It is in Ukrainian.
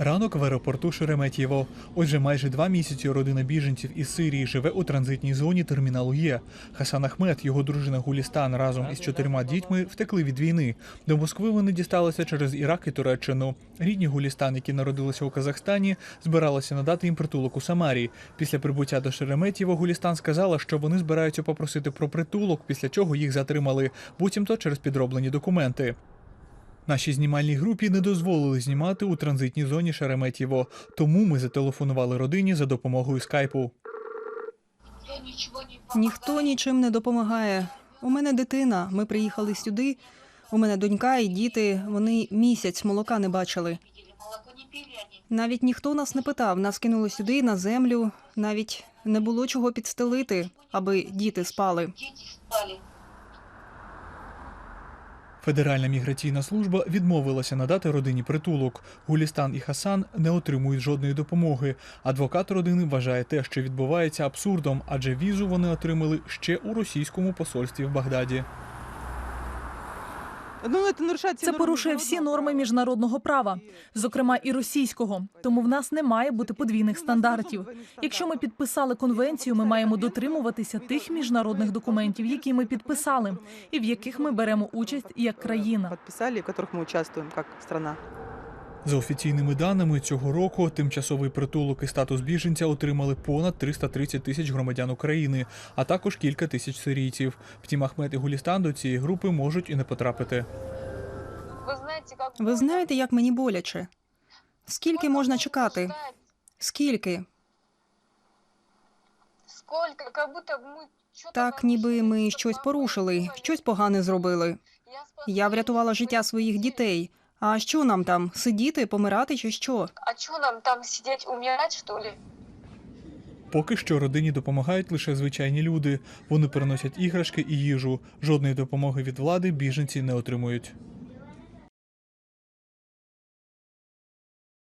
Ранок в аеропорту Шереметьєво. Отже, майже два місяці родина біженців із Сирії живе у транзитній зоні терміналу Є. Хасан Ахмед, його дружина Гулістан разом із чотирма дітьми втекли від війни. До Москви вони дісталися через Ірак і Туреччину. Рідні Гулістан, які народилися у Казахстані, збиралися надати їм притулок у Самарі. Після прибуття до Шереметьєво Гулістан сказала, що вони збираються попросити про притулок, після чого їх затримали, буцімто через підроблені документи. Нашій знімальній групі не дозволили знімати у транзитній зоні Шереметьєво, тому ми зателефонували родині за допомогою скайпу. Ніхто нічим не допомагає. У мене дитина. Ми приїхали сюди. У мене донька і діти. Вони місяць молока не бачили. Навіть ніхто нас не питав. Нас кинули сюди на землю. Навіть не було чого підстелити, аби діти спали. Федеральна міграційна служба відмовилася надати родині притулок. Гулістан і Хасан не отримують жодної допомоги. Адвокат родини вважає те, що відбувається абсурдом, адже візу вони отримали ще у російському посольстві в Багдаді. Ну, це порушує всі норми міжнародного права, зокрема і російського. Тому в нас не має бути подвійних стандартів. Якщо ми підписали конвенцію, ми маємо дотримуватися тих міжнародних документів, які ми підписали, і в яких ми беремо участь як країна. Підписали, в яких ми участвуємо як страна. За офіційними даними цього року тимчасовий притулок і статус біженця отримали понад 330 тисяч громадян України, а також кілька тисяч сирійців. Втім, Ахмед і Гулістан до цієї групи можуть і не потрапити. Ви знаєте, як мені боляче? Скільки можна чекати? Скільки? Так, ніби ми щось порушили, щось погане зробили. Я врятувала життя своїх дітей. А що нам там? Сидіти, помирати чи що? А що нам там сидеть, умирать, что ли? Поки що родині допомагають лише звичайні люди. Вони приносять іграшки і їжу. Жодної допомоги від влади біженці не отримують.